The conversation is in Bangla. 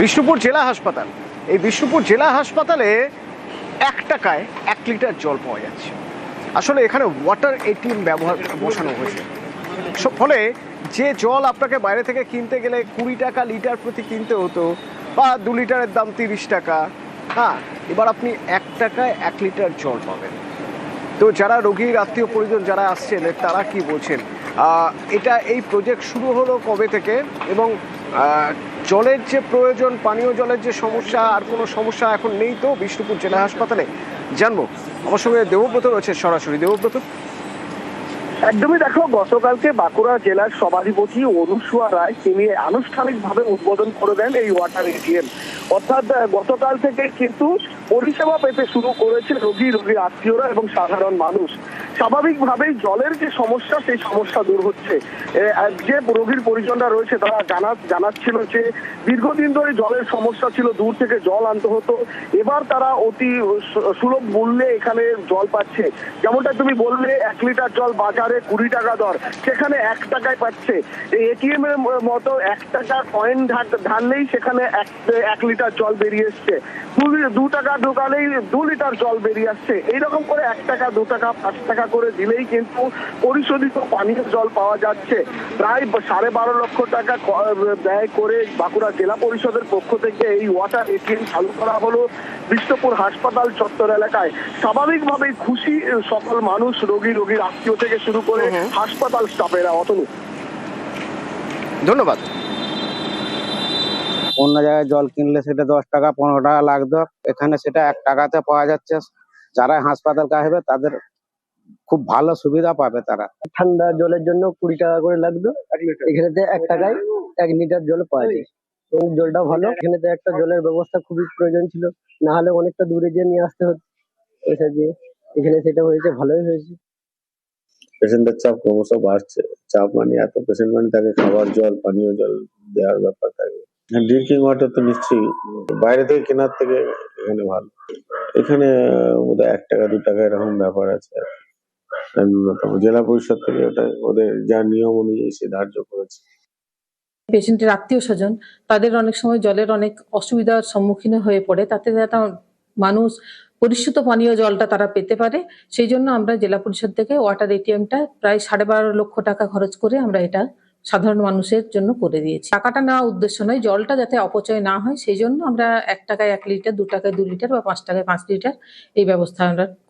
বিষ্ণুপুর জেলা হাসপাতাল। এই বিষ্ণুপুর জেলা হাসপাতালে এক টাকায় এক লিটার জল পাওয়া যাচ্ছে। আসলে এখানে ওয়াটার এটিএম ব্যবহার বসানো হয়েছে। ফলে যে জল আপনাকে বাইরে থেকে কিনতে গেলে কুড়ি টাকা লিটার প্রতি কিনতে হতো বা দু লিটারের দাম তিরিশ টাকা হ্যাঁ এবার আপনি এক টাকায় এক লিটার জল পাবেন। তো যারা রোগীর আত্মীয় পরিজন যারা আসছেন, তারা কি বলছেন? এটা এই প্রজেক্ট শুরু হলো কবে থেকে? এবং জলের যে প্রয়োজন, পানীয় জলের যে সমস্যা, আর কোনো সমস্যা এখন নেই তো বিষ্ণুপুর জেলা হাসপাতালে। জানব। আমার সঙ্গে দেবব্রত রয়েছে সরাসরি। দেবব্রত? একদমই দেখো, গতকালকে বাঁকুড়া জেলার সভাধিপতি অনুসুয়া রায় তিনি আনুষ্ঠানিকভাবে উদ্বোধন করে দেন এই ওয়াটার এটিএম অর্থাৎ গতকাল থেকে কিন্তু পরিষেবা পেতে শুরু করেছে রোগী রোগীর আত্মীয়রা এবং সাধারণ মানুষ। স্বাভাবিকভাবেই জলের যে সমস্যা, সেই সমস্যা দূর হচ্ছে। যে রোগীর পরিজনরা রয়েছে, তারা জানা জানাচ্ছিল যে দীর্ঘদিন ধরে জলের সমস্যা ছিল, দূর থেকে জল আনতে হতো। এবার তারা অতি সুলভ মূল্যে এখানে জল পাচ্ছে। যেমনটা তুমি বললে, এক লিটার জল বাজারে কুড়ি টাকা দর, সেখানে এক টাকায় পাচ্ছে। এটিএম এর মতো এক টাকা কয়েন ঢাললেই সেখানে এক লিটার জল বেরিয়ে এসছে। দু টাকা ঢোকালেই দু লিটার জল বেরিয়ে আসছে। এইরকম করে এক টাকা দু টাকা পাঁচ টাকা করে দিলেই কিন্তু পরিশোধিত পানীয় জল পাওয়া যাচ্ছে। প্রায় সাড়ে বারো লক্ষ টাকা ব্যয় করে বাঁকুড়া জেলা পরিষদের পক্ষ থেকে এই ওয়াটার এটিএম চালু করা হলো বিষ্ণুপুর হাসপাতাল চত্বর এলাকায়। স্বাভাবিকভাবেই খুশি সকল মানুষ রোগী রোগীর আত্মীয় থেকে শুরু করে। হাসপাতাল স্টাফেরা অতনু। ধন্যবাদ। অন্য জায়গায় জল কিনলে সেটা দশ টাকা পনেরো টাকা লাগতো। এখানে সেটা এক টাকাতে পাওয়া যাচ্ছে। যারা হাসপাতাল আসবে তাদের খুব ভালো সুবিধা পাবে তারা। ঠান্ডা জলের জন্য কুড়ি টাকা করে লাগতো। এখানেতে এক টাকায় এক লিটার জল পাওয়া যায়। এবং জলটা ভালো। এখানেতে একটা জলের ব্যবস্থা খুবই প্রয়োজন ছিল। না হলে অনেকটা দূরে গিয়ে নিয়ে আসতে হতো। পয়সা দিয়ে এখানে সেটা হয়েছে ভালোই হয়েছে। পেশেন্টের চাপ ক্রমশ বাড়ছে। চাপ মানে এত পেশেন্ট মানে তাকে খাবার জল পানীয় জল দেওয়ার ব্যাপার থাকে। ড্রিঙ্কিং ওয়াটার তো নিশ্চয়ই। বাইরে থেকে কেনার থেকে এখানে ভালো। এখানে বোধহয় এক টাকা, দু টাকা এরকম ব্যাপার আছে। জেলা পরিষদ থেকে ওটা, ওদের যা নিয়ম অনুযায়ী সে ধার্য করেছে। পেশেন্টের আত্মীয় স্বজন, তাদের অনেক সময় জলের অনেক অসুবিধার সম্মুখীন হয়ে পড়ে। তাতে মানুষ পরিশুদ্ধ পানীয় জলটা তারা পেতে পারে। সেই জন্য আমরা জেলা পরিষদ থেকে ওয়াটার এটিএমটা প্রায় সাড়ে বারো লক্ষ টাকা খরচ করে আমরা এটা সাধারণ মানুষের জন্য করে দিয়েছি। টাকাটা নেওয়া উদ্দেশ্য নয়, জলটা যাতে অপচয় না হয়, সেই জন্য আমরা এক টাকায় এক লিটার, দু টাকায় দু লিটার বা পাঁচ টাকায় পাঁচ লিটার এই ব্যবস্থা আমরা